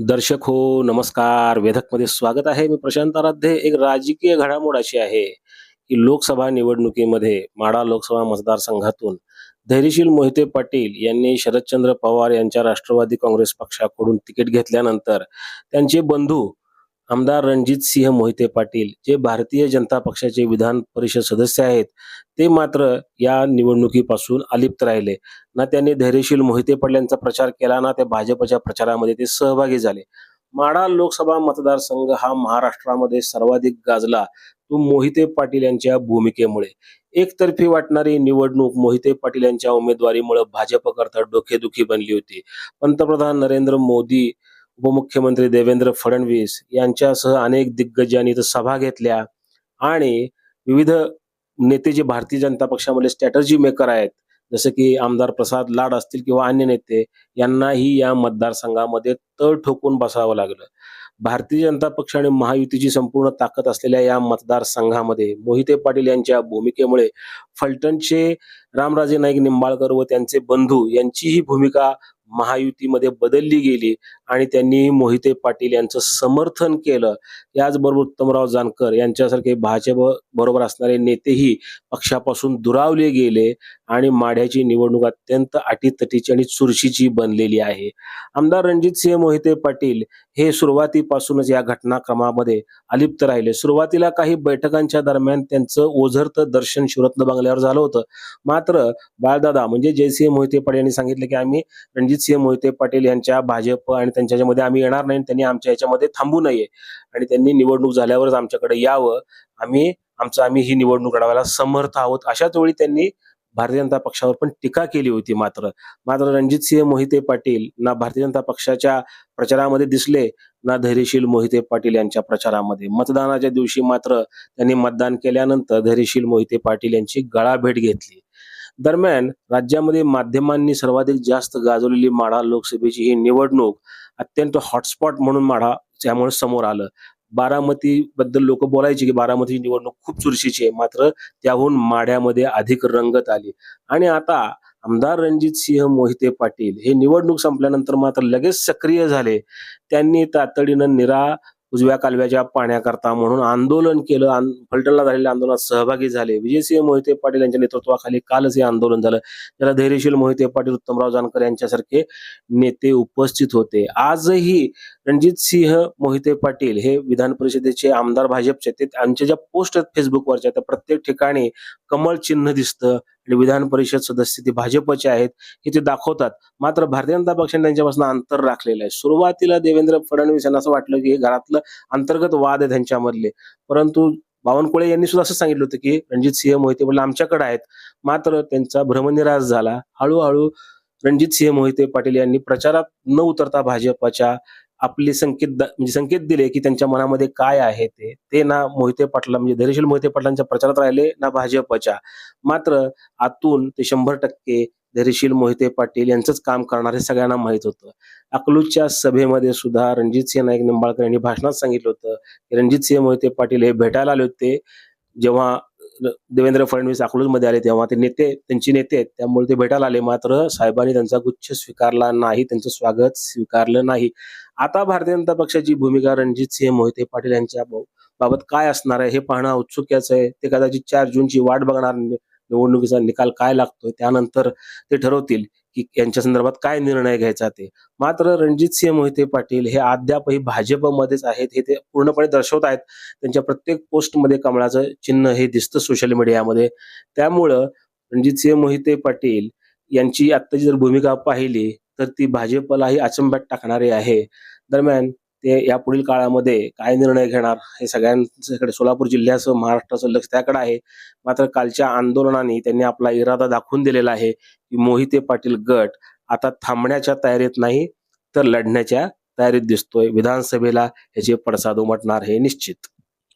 दर्शक हो नमस्कार. वेधकमध्ये स्वागत आहे. मी प्रशांत आराध्ये. एक राजकीय घडामोड अशी आहे की लोकसभा निवडणुकीमध्ये माडा लोकसभा मतदारसंघातून धैर्यशील मोहिते पाटील यांनी शरदचंद्र पवार यांच्या राष्ट्रवादी काँग्रेस पक्षाकडून तिकीट घेतल्यानंतर त्यांचे बंधू आमदार रणजित सिंह मोहिते पाटील जे भारतीय जनता पक्षाचे विधान परिषद सदस्य आहेत ते मात्र या निवडणुकीपासून अलिप्त राहिले. ना त्यांनी धैर्यशील मोहिते पाटील यांचा प्रचार केला ना त्या भाजपच्या प्रचारामध्ये ते सहभागी झाले. माडा लोकसभा मतदारसंघ हा महाराष्ट्रामध्ये सर्वाधिक गाजला. तो मोहिते पाटील यांच्या भूमिकेमुळे. एकतर्फी वाटणारी निवडणूक मोहिते पाटील यांच्या उमेदवारीमुळे भाजपकरता डोकेदुखी बनली होती. पंतप्रधान नरेंद्र मोदी उपमुख्यमंत्री देवेंद्र फडणवीस यांच्यासह अनेक दिग्गजांनी इथं सभा घेतल्या. आणि विविध नेते जे भारतीय जनता पक्षामध्ये स्ट्रॅटर्जी मेकर आहेत जसं की आमदार प्रसाद लाड असतील किंवा अन्य नेते यांनाही या मतदारसंघामध्ये तळ ठोकून बसावं लागलं. भारतीय जनता पक्ष आणि महायुतीची संपूर्ण ताकद असलेल्या या मतदारसंघामध्ये मोहिते पाटील यांच्या भूमिकेमुळे फलटणचे रामराजे नाईक निंबाळकर व त्यांचे बंधू यांचीही भूमिका महायुतीमध्ये बदलली गेली आणि त्यांनी मोहिते पाटील यांचं समर्थन केलं. याचबरोबर उत्तमराव जानकर यांच्यासारखे भाजप बरोबर असणारे नेतेही पक्षापासून दुरावले गेले आणि माढ्याची निवडणूक अत्यंत अटीतटीची आणि चुरशीची बनलेली आहे. आमदार रणजितसिंह मोहिते पाटील हे सुरुवातीपासूनच या घटनाक्रमामध्ये अलिप्त राहिले. सुरुवातीला काही बैठकांच्या दरम्यान त्यांचं ओझरतं दर्शन शिवरत्न बंगल्यावर झालं होतं. मात्र बाळदादा म्हणजे जयसिंह मोहिते पाटील यांनी सांगितलं की आम्ही रणजितसिंह मोहिते पाटील यांच्या भाजप आणि त्यांच्यामध्ये आम्ही येणार नाही त्यांनी आमच्या याच्यामध्ये थांबू नये आणि त्यांनी निवडणूक झाल्यावरच आमच्याकडे यावं. आम्ही आमचं आम्ही ही निवडणूक लढवायला समर्थ आहोत. अशाच वेळी त्यांनी भारतीय जनता पक्षावर पण टीका केली होती मात्र. मात्र रणजित सिंह मोहिते पाटील ना भारतीय जनता पक्षाच्या प्रचारामध्ये दिसले ना धैर्यशील मोहिते पाटील यांच्या प्रचारामध्ये. मतदानाच्या दिवशी मात्र त्यांनी मतदान केल्यानंतर धैर्यशील मोहिते पाटील यांची गळाभेट घेतली. दरम्यान राज्यामध्ये माध्यमांनी सर्वाधिक जास्त गाजवलेली माढा लोकसभेची ही निवडणूक अत्यंत हॉटस्पॉट म्हणून माढा त्यामुळे समोर आलं. बारामती बद्दल लोक बोलायचे की बारामती निवडणूक खूप चुरशीची आहे. मात्र त्याहून माढ्यामध्ये अधिक रंगत आली. आणि आता आमदार रणजित सिंह मोहिते पाटील हे निवडणूक संपल्यानंतर मात्र लगेच सक्रिय झाले. त्यांनी तातडीनं निरा उजव्या कालव्याच्या पाण्याकरता म्हणून आंदोलन केलं. फलटणला झालेल्या आंदोलनात सहभागी झाले. विजयसिंह मोहिते पाटील यांच्या नेतृत्वाखाली कालच हे आंदोलन झालं. त्याला धैर्यशील मोहिते पाटील उत्तमराव जानकर यांच्यासारखे नेते उपस्थित होते. आजही रणजित सिंह मोहिते पाटील हे विधान परिषदेचे आमदार भाजपचे ते आमच्या ज्या पोस्ट आहेत फेसबुकवरच्या त्या प्रत्येक ठिकाणी कमळ चिन्ह दिसतं. आपले विधान परिषद सदस्य ते भाजपचे आहेत हे ते दाखवतात. मात्र भारतीय जनता पक्षाने त्यांच्यापासून अंतर राखलेलं आहे. सुरुवातीला देवेंद्र फडणवीस यांना असं वाटलं की हे घरातलं अंतर्गत वाद आहे त्यांच्यामधले. परंतु बावनकुळे यांनी सुद्धा असं सांगितलं होतं की रणजित सिंह मोहिते पाटील आमच्याकडे आहेत. मात्र त्यांचा भ्रमनिराश झाला. हळूहळू रणजित सिंह मोहिते पाटील यांनी प्रचारात न उतरता भाजपच्या आपले संकेत द- म्हणजे संकेत दिले की त्यांच्या मनामध्ये काय आहे ते ते ना मोहिते पाटला म्हणजे धैर्यशील मोहिते पाटलांच्या प्रचारात राहिले ना भाजपच्या. मात्र आतून ते शंभर टक्के धैर्यशील मोहिते पाटील यांचंच काम करणार हे सगळ्यांना माहीत होतं. अकलूजच्या सभेमध्ये सुद्धा रणजित सिंह नाईक निंबाळकर यांनी भाषणात सांगितलं होतं की रणजितसिंह मोहिते पाटील हे भेटायला आले होते जेव्हा देवेंद्र फडणवीस अकलूजमध्ये आले तेव्हा ते नेते त्यांचे नेते आहेत. त्यामुळे ते भेटायला आले. मात्र साहेबांनी त्यांचा गुच्छ स्वीकारला नाही. त्यांचं स्वागत स्वीकारलं नाही. आता भारतीय जनता पक्षाची भूमिका रणजित सिंह मोहिते पाटील यांच्या बाबत काय असणार आहे हे पाहणं औत्सुक्याचं आहे. ते कदाचित चार जूनची वाट बघणार. निवडणुकीचा निकाल काय लागतोय त्यानंतर ते ठरवतील. की यांच्या संदर्भात काय निर्णय घ्यायचा ते. मात्र रणजित सिंह मोहिते पाटील हे अद्यापही भाजपमध्येच आहेत हे ते पूर्णपणे दर्शवत आहेत. त्यांच्या प्रत्येक पोस्टमध्ये कमळाचं चिन्ह हे दिसतं सोशल मीडियामध्ये त्यामुळं रणजित सिंह मोहिते पाटील यांची आत्ताची जर भूमिका पाहिली तर ती भाजपलाही अचंब्यात टाकणारी आहे. दरम्यान ते या पुढील काळामध्ये काय निर्णय घेणार हे सगळ्यांच्याकडे सोलापूर जिल्ह्याचं महाराष्ट्राचं लक्ष त्याकडे आहे. मात्र कालच्या आंदोलनाने त्यांनी आपला इरादा दाखवून दिलेला आहे की मोहिते पाटील गट आता थांबण्याच्या तयारीत नाही तर लढण्याच्या तयारीत दिसतोय. विधानसभेला याचे पडसाद उमटणार हे निश्चित.